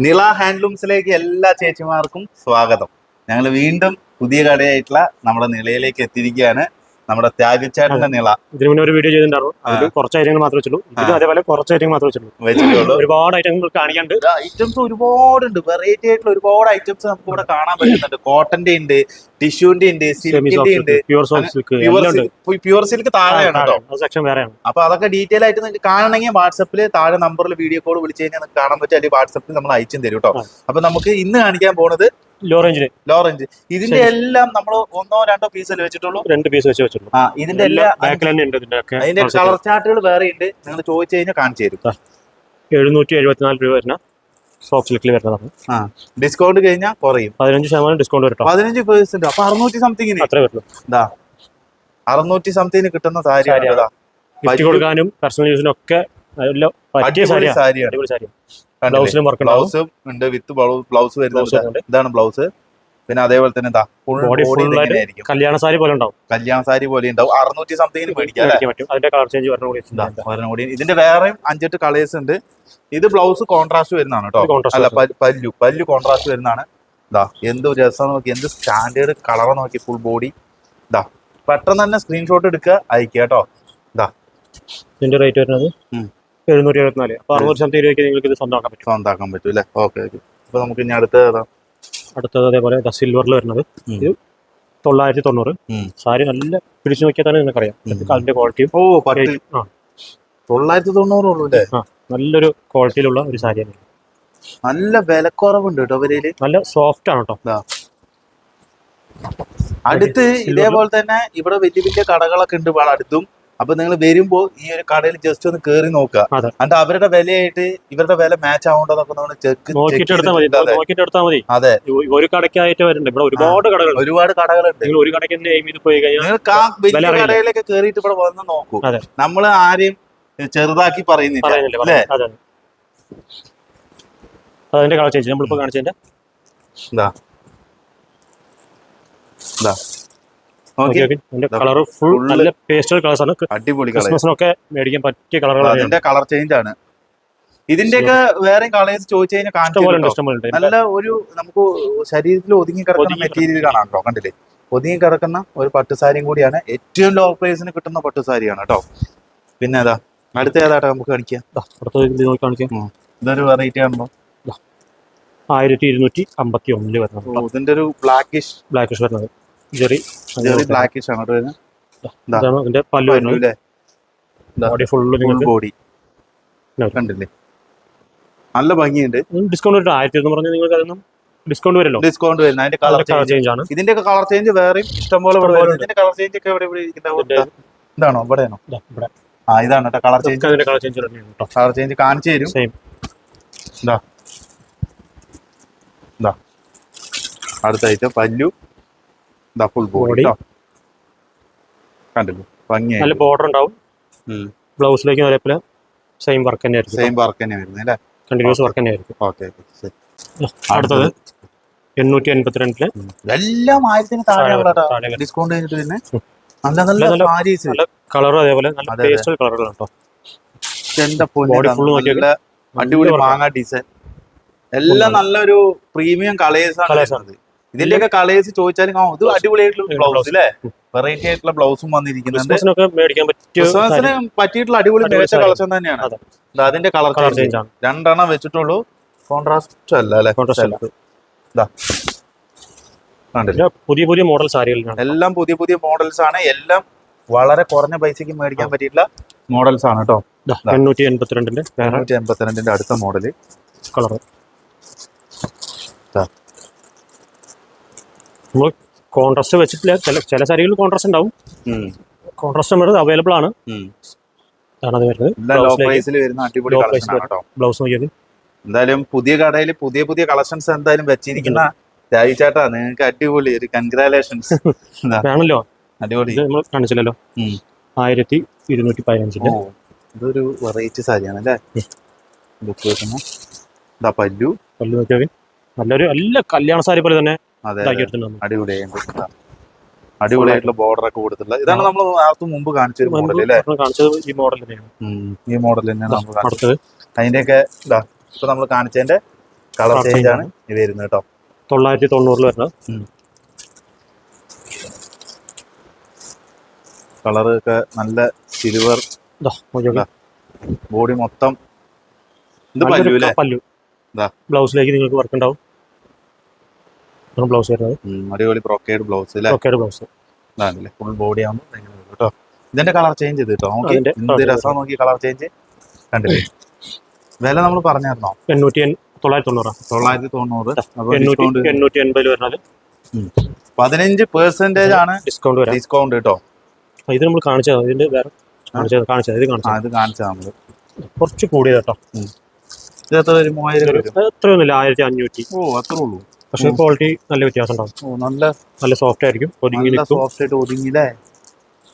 നിള ഹാൻഡ്ലൂംസിലേക്ക് എല്ലാ ചേച്ചിമാർക്കും സ്വാഗതം. ഞങ്ങൾ വീണ്ടും പുതിയ കടയായിട്ടുള്ള നമ്മുടെ നിളയിലേക്ക് എത്തിയിരിക്കുകയാണ്. നമ്മുടെ ത്യാഗച്ചേട്ടന്റെ നിള. ഇതിന് മുന്നേ ഒരു വീഡിയോ ചെയ്തിട്ടുണ്ടായിരുന്നു. കുറച്ച് ഐറ്റങ്ങൾ മാത്രമേ വെച്ചുള്ളൂ. അതേപോലെ കുറച്ച് ഐറ്റങ്ങൾ മാത്രമേ വെച്ചുള്ളൂ. വെച്ചിട്ടുള്ളൂ. ഒരുപാട് ഐറ്റങ്ങൾ കാണിക്കാണ്ട്. ഐറ്റംസ് ഒരുപാടുണ്ട്. വെറൈറ്റി ആയിട്ടുള്ള ഒരുപാട് ഐറ്റംസ് നമുക്ക് ഇവിടെ കാണാൻ പറ്റുന്നുണ്ട്. കോട്ടന്റെ ഉണ്ട് ടിഷ്യൂന്റെ ഉണ്ട് സിൽക്കിന്റെ ഉണ്ട്. പ്യൂർ സിൽക്ക് ഉണ്ട്. സിൽക്ക് താഴെയാണ് കേട്ടോ. സെക്ഷൻ വേറെയാണ് അപ്പൊ അതൊക്കെ ഡീറ്റെയിൽ ആയിട്ട് നിങ്ങൾക്ക് കാണണമെങ്കിൽ വാട്സപ്പിൽ താഴെ നമ്പറിൽ വീഡിയോ കോൾ വിളിച്ചു കഴിഞ്ഞാൽ കാണാൻ പറ്റും. അല്ലെങ്കിൽ വാട്സപ്പിൽ നമ്മൾ അയച്ചും തരും കേട്ടോ. അപ്പൊ നമുക്ക് ഇന്ന് കാണിക്കാൻ പോണത് ലോ ലോറഞ്ച്. ഇതിന്റെ എല്ലാം നമ്മൾ ഒന്നോ രണ്ടോ പീസല്ലേ വെച്ചിട്ടുള്ളൂ? രണ്ട് പീസ് വെച്ച് വെച്ചിട്ടുള്ളൂ. ആ ഇതിന്റെ എല്ലാ ബാക്കിൽ തന്നെ ഉണ്ട് ഇതിന്റെ ഒക്കെ അതിന്റെ കളർ ചാർട്ടുകൾ വേറെ ഉണ്ട്. നിങ്ങൾ ചോദിച്ചു കഴിഞ്ഞാൽ കാണിച്ചു തരും. എഴുന്നൂറ്റി എഴുപത്തിനാല് രൂപ വരുന്ന സോഫ്റ്റ് വരുന്നതാണ്. ആ ഡിസ്കൗണ്ട് കഴിഞ്ഞാൽ കുറയും. പതിനഞ്ച് ശതമാനം ഡിസ്കൗണ്ട് വരും പതിനഞ്ച് പേഴ്സെന്റ് അപ്പൊ അറുന്നൂറ്റി സംതിങ്ങിന് അത്ര വരുള്ളൂ. ഇതാ അറുന്നൂറ്റി സംതിങ്ങിന് കിട്ടുന്ന സാരി കൊടുക്കാനും പേഴ്സണൽ യൂസിനും ഒക്കെ ബ്ലൗസിലും വർക്ക് ബ്ലൗസും ഉണ്ട് വിത്ത് ബ്ലൗസ് വരുന്നുണ്ട്. ഇതാണ് ബ്ലൗസ്. പിന്നെ അതേപോലെ തന്നെ ആയിട്ട് ആയിരിക്കും കല്യാണ സാരി പോലെ ഉണ്ടാവും. കല്യാണ സാരി പോലെ ഉണ്ടാവും. അറുന്നൂറ്റി സംതിങ്ങിന് മേടിക്കാം ഇതിന്റെ വേറെ അഞ്ചെട്ട് കളേഴ്സ് ഉണ്ട്. ഇത് ബ്ലൗസ് കോൺട്രാസ്റ്റ് വരുന്നതാണ് കേട്ടോ. അല്ല പല്ലു. പല്ലു കോൺട്രാസ്റ്റ് വരുന്നതാണ്. ഇതാ എന്ത് രസം നോക്കി. എന്ത് സ്റ്റാൻഡേർഡ് കളർ നോക്കി ഫുൾ ബോഡി ഇതാ പെട്ടെന്ന് തന്നെ സ്ക്രീൻഷോട്ട് എടുക്കുക. അയക്കുക കേട്ടോ. ഇതാ ഇതിന്റെ റേറ്റ് വരുന്നത്. എഴുന്നൂറ്റി എഴുപത്തിനാല് അപ്പൊ അറുന്നൂറ്റി സംതിങ് രൂപയ്ക്ക് നിങ്ങൾക്ക് ഇത് സ്വന്തമാക്കാൻ പറ്റും. സ്വന്തമാക്കാൻ പറ്റും അല്ലേ? Okay okay. നമുക്ക് ഇനി അടുത്ത ഏതാ? അടുത്തത് അതേപോലെ സിൽവറിൽ വരുന്നത്. ഇത് തൊള്ളായിരത്തി തൊണ്ണൂറ്. സാരി നല്ല പിടിച്ചു നോക്കിയാൽ തന്നെ നിങ്ങൾക്കറിയാം. ഉം. അതിന്റെ ക്വാളിറ്റിയും ഓ തൊള്ളായിരത്തി തൊണ്ണൂറ് ഉള്ളൂ അല്ലേ? നല്ലൊരു ക്വാളിറ്റിയിലുള്ള ഒരു സാരിയാണ് നല്ല വിലക്കുറവുണ്ട് കേട്ടോ അവരിൽ നല്ല സോഫ്റ്റ് ആണ് കേട്ടോ. അടുത്ത്. ഇതേപോലെ തന്നെ ഇവിടെ വലിയ വലിയ കടകളൊക്കെ ഉണ്ട്. അടുത്തും അപ്പൊ നിങ്ങൾ വരുമ്പോ ഈ ഒരു കടയിൽ ജസ്റ്റ് ഒന്ന് കേറി നോക്കുക. എന്നിട്ട് അവരുടെ വിലയായിട്ട് ഇവരുടെ വില മാച്ച് ആവേണ്ടതൊക്കെ നമ്മൾ ചെക്ക് നോക്കിയിട്ട് എടുത്താൽ മതി. അതെ. ഒരു കടയ്ക്കായിട്ട് വരുന്നുണ്ട്. ഇവിടെ ഒരുപാട് കടകൾ ഒരുപാട് കടകളുണ്ട്. നിങ്ങൾ ഒരു കടയ്ക്ക് എയിം ചെയ്ത് പോയി കഴിഞ്ഞാൽ വലിയ. കടയിലൊക്കെ കേറിയിട്ട് ഇവിടെ വന്ന് നോക്കൂ. നമ്മൾ ആരെയും ചെറുതാക്കി പറയുന്നില്ല. അല്ലേ? അതെ അതെ. അതിന്റെ കളർ ചേഞ്ച് നമ്മളിപ്പോ കാണിച്ചതിന്റെ എന്താ ഇതാ. കളർ ഫുൾ നല്ല പേസ്റ്റൽ കളേഴ്സ് ആണ്. അടിപൊളി ക്രിസ്മസിനൊക്കെ മേടിക്കാൻ പറ്റിയ കളറുകളാണ് അതിന്റെ കളർ ചേഞ്ച് ആണ്. ഇതിന്റെയൊക്കെ വേറെ കളേഴ്സ് ചോദിച്ചു കഴിഞ്ഞാൽ നല്ല ഒരു നമുക്ക് ശരീരത്തിൽ ഒതുങ്ങി കിടക്കുന്ന മെറ്റീരിയൽ കാണാം കേട്ടോ കണ്ടില്ലേ? ഒതുങ്ങി കിടക്കുന്ന ഒരു പട്ടുസാരിയും കൂടിയാണ്. ഏറ്റവും ലോ പ്രൈസിന് കിട്ടുന്ന പട്ടുസാരിയാണ് കേട്ടോ. പിന്നെ ഏതാ? അടുത്ത ഏതാട്ടോ നമുക്ക് കാണിക്കാം? ഇതൊരു വെറൈറ്റി ആണല്ലോ. ആയിരത്തി ഇരുന്നൂറ്റി അമ്പത്തി ഒന്നിൽ വരുന്നത് ഇതിന്റെ ഒരു ബ്ലാക്കിഷ് ബ്ലാക്കിഷ് വരുന്നത്. ജെറി ജെറി ബ്ലാക്കിഷ് ആണ്. ദാ. ഇതാണ് ഇതിന്റെ പല്ല് വരുന്നത്. ബോഡി ഫുള്ള് നിങ്ങൾക്ക് ബോഡി കണ്ടില്ലേ? നല്ല ഭംഗിയുണ്ട്. ഡിസ്കൗണ്ട് വരും ആയിരത്തി എന്ന് പറഞ്ഞാൽ നിങ്ങൾക്ക് അതൊന്നും ഡിസ്കൗണ്ട് വരുമല്ലോ. ഡിസ്കൗണ്ട് വരുന്നത് അതിന്റെ കളർ ചേഞ്ച് ആണ്. ഇതിന്റെ ഒക്കെ കളർ ചേഞ്ച് വേറെയും ഇഷ്ടംപോലെ പോലെ ഇഷ്ടംപോലെ ഇതിന്റെ കളർ ചേഞ്ച് ഒക്കെ എവിടെ ഇതാണോ? ഇവിടെയാണോ? ഇവിടെ. ആ ഇതാണ് കേട്ടോ. കളർ ചേഞ്ച് അതിന്റെ കളർ ചേഞ്ച് കളർ ചേഞ്ച് കാണിച്ചു തരും. സെയിം ഇതാ. ഇതാ. അടുത്ത ഐറ്റം പല്ലു. ഇതാ ഫുൾ ബോഡി. കണ്ടില്ലേ? ഭംഗിയായി. നല്ല ബോർഡർ ഉണ്ടാവും. ബ്ലൗസിലേക്ക് അതേപോലെ സെയിം വർക്ക് തന്നെ ആയിരിക്കും. സെയിം വർക്ക് തന്നെ വരുന്നത് അല്ലേ? കണ്ടിന്യൂസ് വർക്ക് തന്നെ ആയിരിക്കും. ഓക്കെ അടുത്തത്. എണ്ണൂറ്റി എൺപത്തിരണ്ടിൽ എല്ലാം ആയിരത്തിന് താഴെ ഡിസ്കൗണ്ട് കഴിഞ്ഞിട്ട് പിന്നെ നല്ല നല്ല സാരീസ്. നല്ല കളറും അതേപോലെ നല്ല. പേസ്റ്റൽ കളറുകളാണ് കേട്ടോ എന്റെ Body ഫുൾ നോക്കിയാൽ അടിപൊളി മാങ്ങ ഡിസൈൻ എല്ലാം നല്ലൊരു പ്രീമിയം കളേഴ്സ് ആണ് ഇതിന്റെയൊക്കെ കളേഴ്സ് ചോദിച്ചാലും ആ ഇത് അടിപൊളിയായിട്ടുള്ള. ബ്ലൗസ് അല്ലേ വെറൈറ്റി ആയിട്ടുള്ള ബ്ലൗസും വന്നിരിക്കുന്നുണ്ട്. പറ്റിയിട്ടുള്ള അടിപൊളി മികച്ച കളക്ഷൻ തന്നെയാണ്. അതെ. അതിന്റെ കളർ ചേഞ്ച് രണ്ടെണ്ണം വെച്ചിട്ടുള്ളൂ. കോൺട്രാസ്റ്റ് അല്ല അല്ലെ? പുതിയ പുതിയ മോഡൽ സാരികളിലാണ്. എല്ലാം പുതിയ പുതിയ മോഡൽസ് ആണ്. എല്ലാം വളരെ കുറഞ്ഞ പൈസക്ക് മേടിക്കാൻ പറ്റിയിട്ടുള്ള മോഡൽസ് ആണ് കേട്ടോ എണ്ണൂറ്റി എൺപത്തിരണ്ടിന്റെ എൺപത്തിരണ്ടിന്റെ അടുത്ത മോഡൽ കളർ. നമ്മൾ കോൺട്രാസ്റ്റ് വെച്ചിട്ടില്ല. ചില ചില സാരികളിൽ കോൺട്രാസ്റ്റ് ഉണ്ടാവും. കോൺട്രാസ്റ്റ് നമ്മുടെ അവൈലബിൾ ആണ്. അത് വരുന്നത്. ബ്ലൗസ് നോക്കിയത്. എന്തായാലും പുതിയ കടയിൽ പുതിയ പുതിയ കളക്ഷൻസ് എന്തായാലും വെച്ചിരിക്കുന്ന രാജി ചേട്ടാ നിങ്ങൾക്ക് അടിപൊളി ഒരു കൺഗ്രാലേഷൻസ് ആണല്ലോ അടിപൊളി. നമ്മൾ കാണിച്ചില്ലല്ലോ. ഉം. ആയിരത്തി ഇരുന്നൂറ്റി പതിനഞ്ചിന്റെ ഓ, ഇതൊരു വെറൈറ്റി സാരിയാണ് അല്ലേ? ബുക്ക് വെക്കുന്ന. പല്ലു. പല്ലു നോക്കിയാൽ നല്ലൊരു നല്ല കല്യാണ സാരി പോലെ തന്നെ. അടിപൊളിയായിട്ട്. അടിപൊളിയായിട്ടുള്ള ബോർഡർ ഒക്കെ കൊടുത്തിട്ടുള്ള ഇതാണ് നമ്മൾ നേരത്തെ മുമ്പ് കാണിച്ചൊരു മോഡൽ അല്ലേ? കാണിച്ചത് ഈ മോഡൽ തന്നെയാണ്. ഈ മോഡൽ തന്നെയാണ് നമ്മൾ കാണിച്ചത്. അതിന്റെയൊക്കെ ഇതാ ഇപ്പൊ നമ്മൾ കാണിച്ചതിന്റെ കളർ ചേഞ്ച് ആണ് ഇത് വരുന്നത് കേട്ടോ. തൊള്ളായിരത്തി തൊണ്ണൂറിൽ വരുന്നത് കളർ ഒക്കെ നല്ല സിൽവർ ബോഡി മൊത്തം ഇത് പല്ലു അല്ലേ. ബ്ലൗസിലേക്ക് നിങ്ങൾക്ക് വർക്ക് ഉണ്ടാവും. ബ്ലൗസ് വരുന്നത്. അടിപൊളി brocade blouse brocade blouse full body ആകുമ്പോൾ വരും കേട്ടോ ഇതിന്റെ കളർ ചേഞ്ച് ചെയ്ത് കേട്ടോ നോക്കി എന്ത് colour രസം നോക്കി കളർ ചേഞ്ച് കണ്ടില്ലേ? വില നമ്മൾ പറഞ്ഞായിരുന്നോ? എണ്ണൂറ്റി തൊള്ളായിരത്തി തൊണ്ണൂറ്. തൊള്ളായിരത്തി തൊണ്ണൂറ്. എണ്ണൂറ്റി എൺപതിൽ വരുന്നത്. പതിനഞ്ച് പെർസെന്റേജ് ആണ് ഡിസ്കൗണ്ട് വരാം. ഡിസ്കൗണ്ട് കേട്ടോ ഇത് നമ്മൾ കാണിച്ചത്. ഇതിന്റെ വേറെ കാണിച്ചത് കാണിച്ചത്. ഇത് കാണിച്ചത്. ഇത് കാണിച്ചാൽ നമ്മൾ. കുറച്ച് കൂടിയത് കേട്ടോ ഇത് എത്ര ഒരു മൂവായിരം എത്രയൊന്നുമില്ല ആയിരത്തി അഞ്ഞൂറ്റി. ഓ അത്രേ ഉള്ളൂ. പക്ഷേ ക്വാളിറ്റി നല്ല വ്യത്യാസം ഉണ്ടാവും നല്ല നല്ല സോഫ്റ്റ് ആയിരിക്കും ഒതുങ്ങി സോഫ്റ്റ് ആയിട്ട് ഒതുങ്ങിയില്ലേ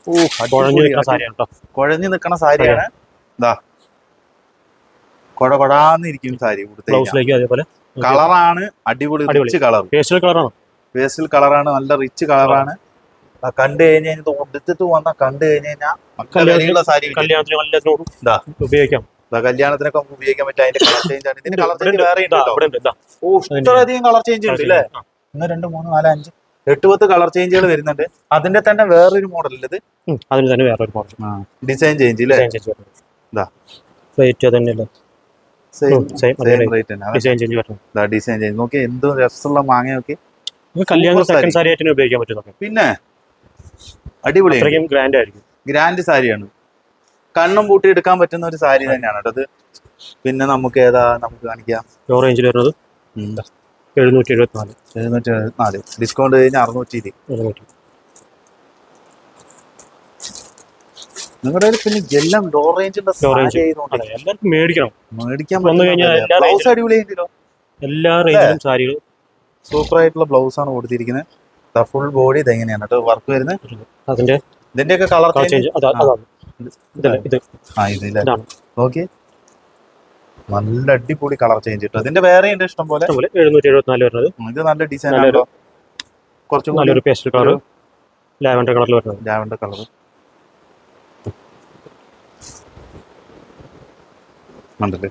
ഓ കുഴഞ്ഞു നിൽക്കുന്ന സാരിയാണ് കേട്ടോ കുഴഞ്ഞു നിൽക്കണ സാരിയാണ്. ഇതാ കൊടകൊടാന്നിരിക്കും സാരി ബ്ലൗസിലേക്ക് അതേപോലെ. കളറാണ് അടിപൊളി. Rich colour. പേസ്റ്റൽ കളറാണ്? പേസ്റ്റൽ കളറാണ് നല്ല റിച്ച് കളറാണ്. കണ്ടു കഴിഞ്ഞാൽ ഇത് എടുത്തിട്ട് വന്ന കണ്ടു കഴിഞ്ഞ് കഴിഞ്ഞാൽ. കല്യാണത്തിനും ഇതാ. ഉപയോഗിക്കാം. കല്യാണത്തിനൊക്കെ ഉപയോഗിക്കാൻ പറ്റും അതിന്റെ കളർ ചേഞ്ച് ആണ്. ഇതിന്റെ കളർ ചേഞ്ച്. വേറെ ഉണ്ട്? ഇവിടെ ഉണ്ട് ഓ ഇത്രയധികം കളർ ചേഞ്ച് ഉണ്ട് അല്ലേ. ഒന്ന് രണ്ട് മൂന്ന് നാല് അഞ്ച് എട്ട് പത്ത് കളർ ചേഞ്ചുകൾ വരുന്നുണ്ട്. അതിന്റെ തന്നെ വേറൊരു മോഡൽ ഇത്. അതിന് തന്നെ വേറൊരു മോഡൽ ഡിസൈൻ ചേഞ്ച് ഇല്ലേ. റേറ്റ് തന്നെയല്ലേ ഡിസൈൻ ചേഞ്ച് നോക്കി എന്ത് രസമുള്ള മാങ്ങ നോക്കി കല്യാണ ഉപയോഗിക്കാൻ പറ്റും പിന്നെ അടിപൊളി ഗ്രാൻഡ് ആയിരിക്കും. ഗ്രാൻഡ് സാരിയാണ്. കണ്ണും പൂട്ടി എടുക്കാൻ പറ്റുന്ന ഒരു സാരി തന്നെയാണ് കേട്ടോ അത്. പിന്നെ നമുക്ക് ഏതാ? നമുക്ക് കാണിക്കാം. ലോ റേഞ്ചിൽ വരുന്നത്? എഴുന്നൂറ്റി എഴുപത്തിനാല് എഴുന്നൂറ്റി എഴുപത്തിനാല് ഡിസ്കൗണ്ട് കഴിഞ്ഞ് അറുന്നൂറ്റി ഇരുപത് നിങ്ങളുടെ പിന്നെ എല്ലാം ലോ റേഞ്ചിന്റെ എല്ലാവർക്കും മേടിക്കണം. മേടിക്കാൻ വന്നു കഴിഞ്ഞാൽ ബ്ലൗസ് അടിപൊളിയായിട്ടോ എല്ലാ റേഞ്ചിലും സാരികൾ. സൂപ്പർ ആയിട്ടുള്ള ബ്ലൗസ് ആണ് കൊടുത്തിരിക്കുന്നത് ഫുൾ ബോഡി ഇത് എങ്ങനെയാണ്? കേട്ടോ വർക്ക് വരുന്നത്? അതിന്റെ ഇതിന്റെ ഒക്കെ കളർ ചേഞ്ച് ഇത് ആ ഇതില്ല ഇതാണ്. ഓക്കെ നല്ല അടിപൊളി കളർ ചേഞ്ച് കിട്ടും. ഇതിന്റെ വേറെ ഉണ്ട് ഇഷ്ടം പോലെ എഴുന്നൂറ്റി എഴുപത്തിനാല് വരുന്നത്. ഇത് നല്ല ഡിസൈൻ ആണല്ലോ. കുറച്ചും നല്ലൊരു പേസ്റ്റൽ കളർ ലാവൻഡർ കളറിൽ വരുന്നത്. ലാവൻഡർ കളർ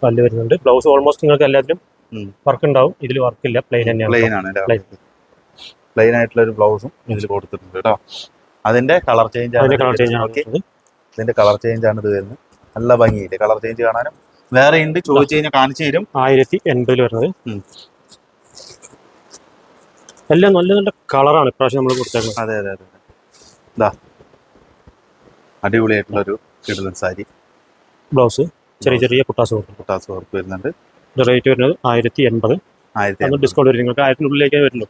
പല്ല് വരുന്നുണ്ട്. ബ്ലൗസ് ഓൾമോസ്റ്റ് നിങ്ങൾക്ക് എല്ലാത്തിലും വർക്ക് ഉണ്ടാവും. ഇതിൽ വർക്ക് ഇല്ല. പ്ലെയിൻ തന്നെയാണ് പ്ലെയിൻ ആണ് പ്ലെയിൻ ആയിട്ടുള്ള ഒരു ബ്ലൗസും ഇതിൽ കൊടുത്തിട്ടുണ്ട് കേട്ടോ. അതിന്റെ കളർ ചേഞ്ച് ആണ് കളർ ചേഞ്ച് ആണ്. ഇതിന്റെ കളർ ചേഞ്ച് ആണ് ഇത് വരുന്നത്. നല്ല ഭംഗിയില്ലേ? കളർ ചേഞ്ച് കാണാനും. വേറെ ഉണ്ട് ചോദിച്ചു കഴിഞ്ഞാൽ കാണിച്ചു തരും. ആയിരത്തി എൺപതിൽ വരുന്നത്. എല്ലാം നല്ല നല്ല കളറാണ് ഇപ്രാവശ്യം നമ്മൾ കൊടുത്തേക്കുന്നത്. അതെ അതെ അതെ. ഇതാ അടിപൊളിയായിട്ടുള്ള ഒരു കിടലൻ സാരി. ബ്ലൗസ്. ചെറിയ ചെറിയ കുട്ടാസ് വർക്ക്. കുട്ടാസ് വർക്ക് വരുന്നുണ്ട്. റേറ്റ് വരുന്നത് ആയിരത്തി എൺപത്. ആയിരത്തി ഡിസ്കൗണ്ട് വരും നിങ്ങൾക്ക് ആയിരത്തിനുള്ളിലേക്കേ വരുള്ളൂ.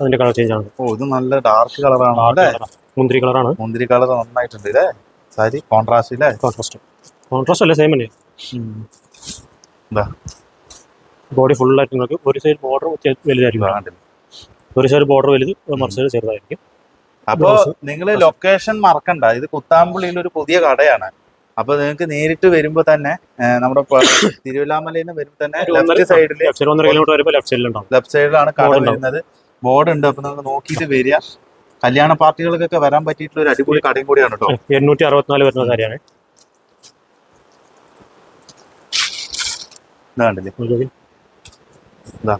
അതിന്റെ കളർ ചേഞ്ച് ആണ്. ഓ ഇത് നല്ല ഡാർക്ക് കളറാണ് മുന്തിരി കളറാണ്. മുന്തിരി കളർ നന്നായിട്ടുണ്ട് ഇല്ലേ സാരി കോൺട്രാസ്റ്റ് ഇല്ലേ കോൺട്രാസ്റ്റ് കോൺട്രാസ്റ്റ് അല്ല സെയിം തന്നെ ബോഡി ഫുള്ളായിട്ട് നിങ്ങൾക്ക് ഒരു സൈഡ് ബോർഡർ വലുതായിരിക്കും? ഒരു സൈഡ് ബോർഡർ വലുത് മറു സൈഡ് ചെറുതായിരിക്കും. അപ്പൊ നിങ്ങൾ ലൊക്കേഷൻ മറക്കണ്ട. ഇത് കുത്താമ്പുള്ളിയിൽ ഒരു പുതിയ കടയാണ്. അപ്പൊ നിങ്ങൾക്ക് നേരിട്ട് വരുമ്പോ തന്നെ നമ്മുടെ തിരുവല്ലാമലയിൽ നിന്ന് വരുമ്പോ തന്നെ ലെഫ്റ്റ് സൈഡിൽ ലെഫ്റ്റ് സൈഡിലാണ് കട വരുന്നത്. ബോർഡ് ഉണ്ട് അപ്പൊ നിങ്ങൾ നോക്കിയിട്ട് വരിക. കല്യാണ പാർട്ടികൾക്കൊക്കെ വരാൻ പറ്റിയിട്ടുള്ള ഒരു അടിപൊളി കടയും കൂടിയാണ് കേട്ടോ എണ്ണൂറ്റി അറുപത്തിനാല് വരുന്ന കാര്യമാണ് ഇതാ കണ്ടില്ലേ? ഇതാ.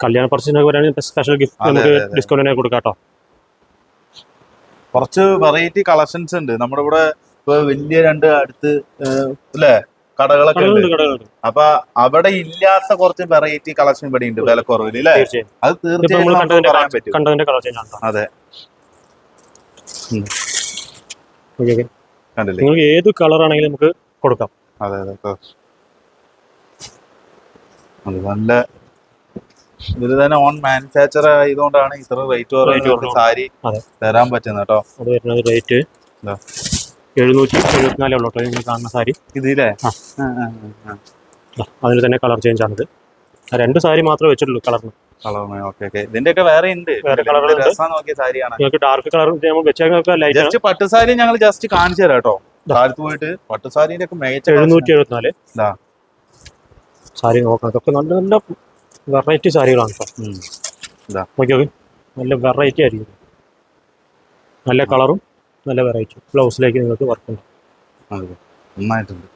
കല്യാണ പർച്ചേസിനൊക്കെ വരാണെങ്കിൽ സ്പെഷ്യൽ ഗിഫ്റ്റ് നമുക്ക്. ഡിസ്കൗണ്ടിനെ കൊടുക്കാം കേട്ടോ കുറച്ച് വെറൈറ്റി കളക്ഷൻസ് ഉണ്ട്. നമ്മുടെ ഇവിടെ ഇപ്പൊ വലിയ രണ്ട് അടുത്ത് അല്ലേ? കടകളൊക്കെ ഉണ്ട്. അപ്പൊ അവിടെ ഇല്ലാത്ത കുറച്ച് വെറൈറ്റി കളക്ഷൻ ഇവിടെ ഉണ്ട് വിലക്കുറവിൽ അല്ലേ അത് തീർച്ചയായും പറയാൻ പറ്റും. അതെ. നിങ്ങൾക്ക് ഏത് കളർ ആണെങ്കിലും നമുക്ക് കൊടുക്കാം. അതെ അതെ അത് നല്ല ഇത് തന്നെ ഓൺ മാനുഫാക്ചർ ആയതുകൊണ്ടാണ് ഇത്ര റേറ്റ്. സാരി തരാൻ പറ്റുന്നത് കേട്ടോ അത് വരുന്നത് റേറ്റ്. എഴുന്നൂറ്റി എഴുപത്തിനാലേ ഉള്ളൂ കേട്ടോ നിങ്ങൾ കാണുന്ന സാരി. ഇതില്ലേ അതിന് തന്നെ കളർ ചേഞ്ച് ആണിത്. രണ്ട് സാരി മാത്രമേ വെച്ചിട്ടുള്ളൂ കളറിന് ഇതിന്റെയൊക്കെ വേറെ ഉണ്ട്. വേറെ സാരിയാണ്. നിങ്ങൾക്ക് ഡാർക്ക് കളർ വെച്ചേക്കൊക്കെ ലൈറ്റ് ജസ്റ്റ് പട്ടുസാരി ഞങ്ങൾ ജസ്റ്റ് കാണിച്ചു തരാം കേട്ടോ. താഴത്ത് പോയിട്ട് പട്ടുസാരിന്റെ ഒക്കെ മികച്ച എഴുന്നൂറ്റി എഴുപത്തിനാല്. സാരി നോക്കണം ഇതൊക്കെ നല്ല നല്ല വെറൈറ്റി സാരികളാണ് കേട്ടോ. നോക്കി നോക്കി നല്ല വെറൈറ്റി ആയിരിക്കും. നല്ല കളറും നല്ല വെറൈറ്റി ബ്ലൗസിലേക്ക് നിങ്ങൾക്ക് വർക്ക് ഉണ്ട്. നന്നായിട്ടുണ്ട്.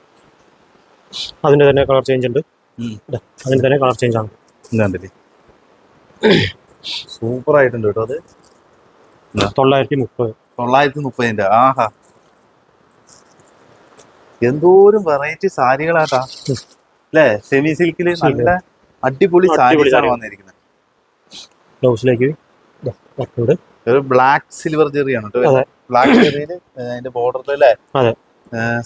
അതിന്റെ തന്നെ കളർ ചേഞ്ച് ഉണ്ട്. അതിന്റെ തന്നെ കളർ ചേഞ്ച് ആണ്. കണ്ടില്ലേ? സൂപ്പർ ആയിട്ടുണ്ട് കേട്ടോ അത്. തൊള്ളായിരത്തി മുപ്പത് തൊള്ളായിരത്തി മുപ്പതിന്റെ ആഹാ. എന്തോരം വെറൈറ്റി സാരികളാട്ടാ. അല്ലേ? സെമി സിൽക്കിൽ നല്ല അടിപൊളി സാരികളാണ് വന്നിരിക്കുന്നത് ബ്ലൗസിലേക്ക് ഒരു ബ്ലാക്ക് സിൽവർ ജെറിയാണ് കേട്ടോ. ബ്ലാക്ക് അതിന്റെ ബോർഡറിൽ അല്ലേ.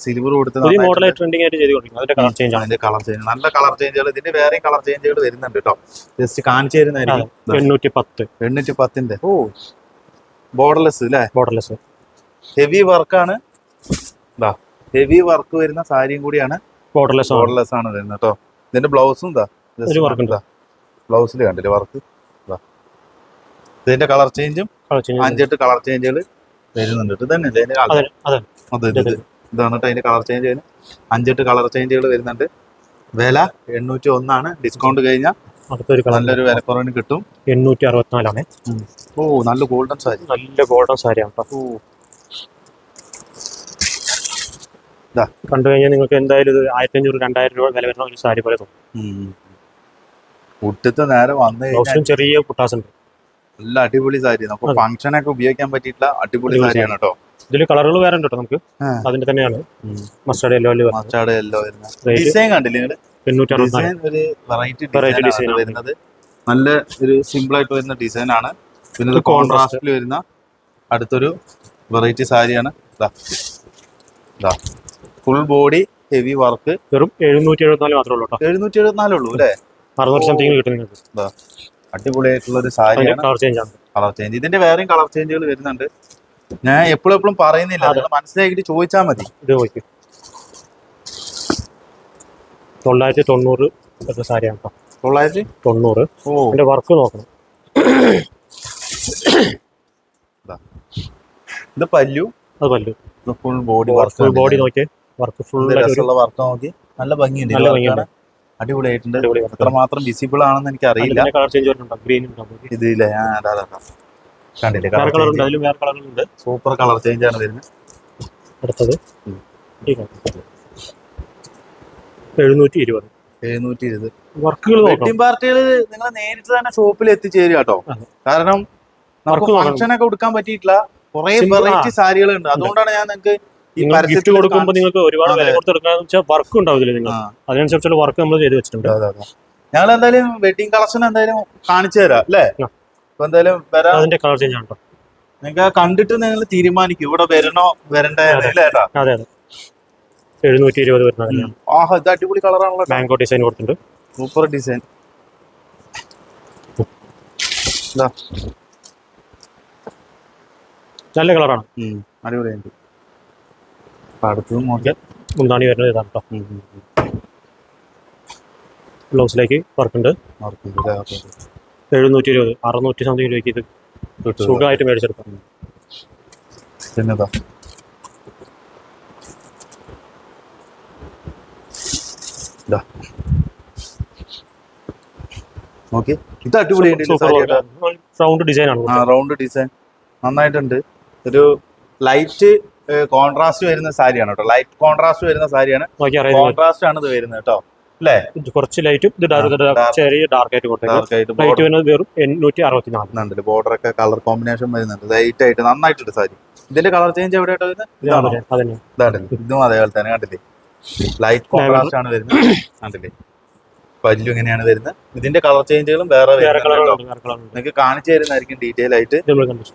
സിൽവർ കൊടുത്ത് പുതിയ നന്നായിട്ട് മോഡൽ ട്രെൻഡിങ് ആയിട്ട് ചെയ്ത് കൊടുക്കുന്നത് അതിന്റെ കളർ ചേഞ്ച് ആണ്. അതിന്റെ കളർ ചേഞ്ച് നല്ല കളർ ചേഞ്ചുകൾ ഇതിന്റെ വേറെ കളർ ചേഞ്ചുകൾ വരുന്നുണ്ട് കേട്ടോ ജസ്റ്റ് കാണിച്ചു തരുന്നതായിരിക്കും. ദാ, എണ്ണൂറ്റി പത്ത് എണ്ണൂറ്റി പത്തിന്റെ ഓ ബോർഡർലെസ് അല്ലേ ബോർഡർലെസ് ഹെവി വർക്കാണ് ഹെവി വർക്ക് വരുന്ന സാരിയും കൂടിയാണ് ബോർഡർലെസ് ബോർഡർലെസ് ആണ് വരുന്നത് കേട്ടോ ഇതിന്റെ ബ്ലൗസും ഇതാ. ബ്ലൗസിൽ കണ്ടില്ലേ വർക്ക് ഇതിന്റെ കളർ ചേഞ്ച് അഞ്ചെട്ട് കളർ ചേഞ്ചുകൾ വരുന്നുണ്ട് ഇത് തന്നെ അതെ അതെ അതെ ഇത് ഇത്. ഇതാണ് അതിന്റെ കളർ ചേഞ്ച് അഞ്ചെട്ട് കളർ ചേഞ്ചുകൾ വരുന്നുണ്ട് വില എണ്ണൂറ്റി ഒന്നാണ് ഡിസ്കൗണ്ട് കഴിഞ്ഞാൽ നല്ലൊരു വില വിലക്കുറവിന് കിട്ടും എണ്ണൂറ്റി അറുപത്തിനാലാണ് ഓ നല്ല ഗോൾഡൻ സാരി നല്ല ഗോൾഡൻ സാരിയാണ് കേട്ടോ കണ്ടു കഴിഞ്ഞാൽ നിങ്ങൾക്ക് എന്തായാലും ഇത് ആയിരത്തി അഞ്ഞൂറ് രണ്ടായിരം രൂപ വില വരുന്ന ഒരു സാരി പോലെ തോന്നും നേരെ വന്നു ചെറിയ ഉണ്ട് നല്ല അടിപൊളി സാരി. നമുക്ക് അതെ. ഫംഗ്ഷൻ ഒക്കെ ഉപയോഗിക്കാൻ പറ്റിയിട്ടുള്ള അടിപൊളി സാരിയാണ് കേട്ടോ. ഇതിൽ കളറുകൾ വേറെ ഉണ്ട് കേട്ടോ നമുക്ക്. അതിന്റെ തന്നെയാണ്. Mustard yellow mustard yellow design കണ്ടില്ലേ ഡിസൈൻ ഒരു വെറൈറ്റി ഡിസൈൻ വരുന്നത്. നല്ല ഒരു സിമ്പിൾ ആയിട്ട് വരുന്ന ഡിസൈൻ ആണ്. പിന്നെ ഇത് കോൺട്രാസ്റ്റിൽ വരുന്ന അടുത്തൊരു വെറൈറ്റി സാരിയാണ്. ഫുൾ ബോഡി ഹെവി വർക്ക് വെറും എഴുന്നൂറ്റി എഴുപത്തിനാല് മാത്രമേ ഉള്ളൂ എഴുന്നൂറ്റി എഴുപത്തിനാലേ ഉള്ളൂ അല്ലേ? അറുന്നൂറ് സംതിങ് കിട്ടും നിങ്ങൾക്ക്. അടിപൊളിയായിട്ടുള്ള ഒരു സാരിയാണ് കളർ ചേഞ്ച് ആണ്. കളർ ചേഞ്ച് ഇതിന്റെ വേറെയും കളർ ചേഞ്ചുകൾ വരുന്നുണ്ട്. ഞാൻ എപ്പോഴും എപ്പോഴും പറയുന്നില്ല. മനസ്സിലാക്കിട്ട് നിങ്ങൾ മനസ്സിലാക്കിയിട്ട് ചോദിച്ചാൽ മതി. ഇത് നോക്കി തൊള്ളായിരത്തി തൊണ്ണൂറ് സാരിയാണ് കേട്ടോ തൊള്ളായിരത്തി? തൊണ്ണൂറ്. വർക്ക് നോക്കണം. ഇത്. പല്ലു. അത് pallu. Full body full body work work full work നോക്കി. നല്ല ഭംഗിയുണ്ട്. നല്ല ഭംഗിയാണ് അടിപൊളിയായിട്ടുണ്ട്. എത്രമാത്രം വിസിബിൾ ആണെന്ന് എനിക്ക് അറിയില്ല കളർ ചേഞ്ച് ഇതില്ലേ? അതാ. കണ്ടില്ലേ? കളർ അതിലും വേറെ സൂപ്പർ കളർ ചേഞ്ച് ആണ് വരുന്നത്. അടുത്തത്. ഉം. ഈ എഴുന്നൂറ്റി ഇരുപത് എഴുന്നൂറ്റി ഇരുപത് വർക്കുകൾ നോക്കണം. വെഡിങ് പാർട്ടികൾ നിങ്ങൾ നേരിട്ട് തന്നെ ഷോപ്പിൽ എത്തിച്ചേരുക കേട്ടോ. കാരണം നമുക്ക്. ഫംഗ്ഷൻ ഒക്കെ കൊടുക്കാൻ പറ്റിയിട്ടില്ല. കുറെ വെറൈറ്റി സാരികളുണ്ട്. അതുകൊണ്ടാണ് ഞാൻ നിങ്ങൾക്ക് ഗിഫ്റ്റ് കൊടുക്കുമ്പോൾ നിങ്ങൾക്ക് ഒരുപാട് വില. കൊടുത്തെടുക്കാന്ന് വെച്ചാൽ വർക്ക് ഉണ്ടാവില്ല നിങ്ങൾ. അതിനനുസരിച്ചുള്ള വർക്ക് നമ്മൾ ചെയ്ത് വെച്ചിട്ടുണ്ട്. ഞങ്ങൾ എന്തായാലും വെഡിങ് കളക്ഷൻ എന്തായാലും കാണിച്ചു തരാം അല്ലേ. അപ്പൊ എന്തായാലും വരാം. അതിന്റെ കളർ ചേഞ്ച് ആണ് നിങ്ങൾക്ക് കണ്ടിട്ട് നിങ്ങൾ തീരുമാനിക്കും. ഇവിടെ വരണോ വരണ്ടേ അതെ. അതെ എഴുന്നൂറ്റി ഇരുപത് വരുന്ന ഇത് അടിപൊളി കളറാണല്ലോ മാംഗോ ഡിസൈൻ കൊടുത്തിട്ടുണ്ട്. സൂപ്പർ ഡിസൈൻ നല്ല കളറാണ് അടിപൊളിയുണ്ട്. അപ്പൊ അടുത്തത് നോക്കിയാൽ മുന്താണി വരുന്നത് ഇതാണ് കേട്ടോ ബ്ലൗസിലേക്ക് വർക്കുണ്ട്. എഴുന്നൂറ്റി ഇരുപത് അറുന്നൂറ്റി സംതിങ് രൂപയ്ക്ക് ഇത് സുഖമായിട്ട് മേടിച്ചെടുക്കാം. പിന്നെതാ ഇതാ. നോക്കി. ഇത് അടിപൊളിയായിട്ട് സൂപ്പർ റൗണ്ട് ഡിസൈൻ ആണ് റൗണ്ട് ഡിസൈൻ. നന്നായിട്ടുണ്ട്. ഒരു ലൈറ്റ് കോൺട്രാസ്റ്റ് വരുന്ന സാരിയാണ് കേട്ടോ. ലൈറ്റ് കോൺട്രാസ്റ്റ് വരുന്ന സാരിയാണ്. കോൺട്രാസ്റ്റ് ആണ് ഇത് വരുന്നത് കേട്ടോ. അല്ലേ? കുറച്ച് ലൈറ്റും ഇത് ചെറിയ ഡാർക്ക് ആയിട്ട് കൊടുത്തേക്കും. ലൈറ്റ് വരുന്നത് വെറും എണ്ണൂറ്റി അറുപത്തിനാല്. ബോർഡർ ഒക്കെ കളർ കോമ്പിനേഷൻ വരുന്നുണ്ട്. ലൈറ്റ് ആയിട്ട് നന്നായിട്ടുണ്ട് സാരി. ഇതിന്റെ കളർ ചേഞ്ച് എവിടെ വരുന്നത് ഇതാണോ? ഇതും അതേപോലെ തന്നെ കണ്ടില്ലേ? ലൈറ്റ് കോൺട്രാസ്റ്റ് ആണ് വരുന്നത്. കണ്ടില്ലേ? പല്ലു ഇങ്ങനെയാണ് വരുന്നത്. ഇതിന്റെ കളർ ചേഞ്ചുകളും വേറെ നിങ്ങൾക്ക് കാണിച്ചു തരുന്നതായിരിക്കും ഡീറ്റെയിൽ ആയിട്ട്.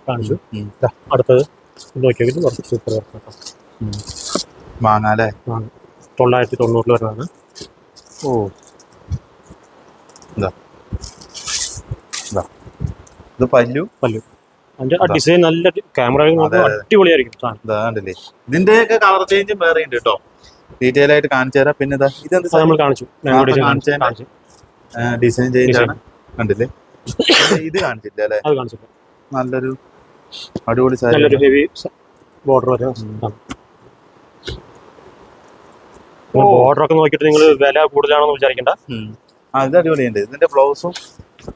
കാണിച്ചു. അടുത്തത്. ഇത് കുറച്ച് സൂപ്പർ വർക്ക് വാങ്ങാല്ലേ തൊള്ളായിരത്തി തൊണ്ണൂറിൽ വരുന്നതാണ്. ഓ. ഇതാ. ഇതാ. ഇത് പല്ലു? പല്ലു. അതിന്റെ ആ ഡിസൈൻ നല്ല ക്യാമറ. അടിപൊളിയായിരിക്കും സാധനം. കണ്ടില്ലേ? ഇതിന്റെയൊക്കെ കളർ ചേഞ്ചും വേറെ ഉണ്ട് കേട്ടോ. ഡീറ്റെയിൽ ആയിട്ട് കാണിച്ചു തരാം. പിന്നെ ഇതാ ഇതെന്ത് നമ്മൾ കാണിച്ചു. കാണിച്ചു ഡിസൈൻ ചേഞ്ച് ആണ്. കണ്ടില്ലേ? ഇത് കാണിച്ചില്ല അല്ലേ? നല്ലൊരു അടിപൊളി സാരി നല്ലൊരു ഹെവി ബോർഡർ വരെ ഓ. ബോർഡർ ഒക്കെ നോക്കിയിട്ട് നിങ്ങൾ വില കൂടുതലാണെന്ന് വിചാരിക്കണ്ട. ഇത് അടിപൊളിയുണ്ട്. ഇതിന്റെ ബ്ലൗസും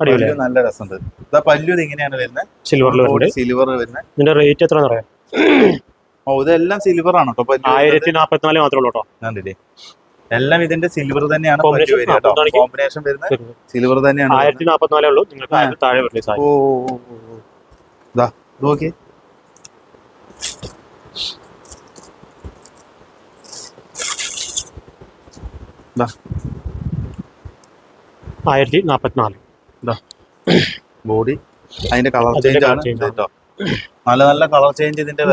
അടിപൊളി. നല്ല രസമുണ്ട്. ഇതാ പല്ലു ഇങ്ങനെയാണ് വരുന്നത്. സിൽവറിൽ വരുന്നുണ്ട് സിൽവർ വരുന്നത്. ഇതിന്റെ റേറ്റ് എത്രയാണെന്ന് അറിയാം? ഓ ഇതെല്ലാം സിൽവർ ആണ് കേട്ടോ. ആയിരത്തി നാപ്പത്തിനാല് മാത്രമേ ഉള്ളൂ കേട്ടോ. കണ്ടില്ലേ? എല്ലാം ഇതിന്റെ സിൽവർ തന്നെയാണ് കോമ്പിനേഷൻ വരുന്നത് സിൽവർ തന്നെയാണ് ആയിരത്തി നാപ്പത്തിനാലേ ഉള്ളൂ. നിങ്ങൾക്ക്. താഴെ വരുന്നത് ഓ. ഇത്. നോക്കി. ആയിരത്തി നാപ്പത്തിനാല്. ബോഡി. അതിന്റെ കളർ ചേഞ്ച് ആണ് കേട്ടോ. നല്ല നല്ല കളർ ചേഞ്ച് ഇതിന്റെ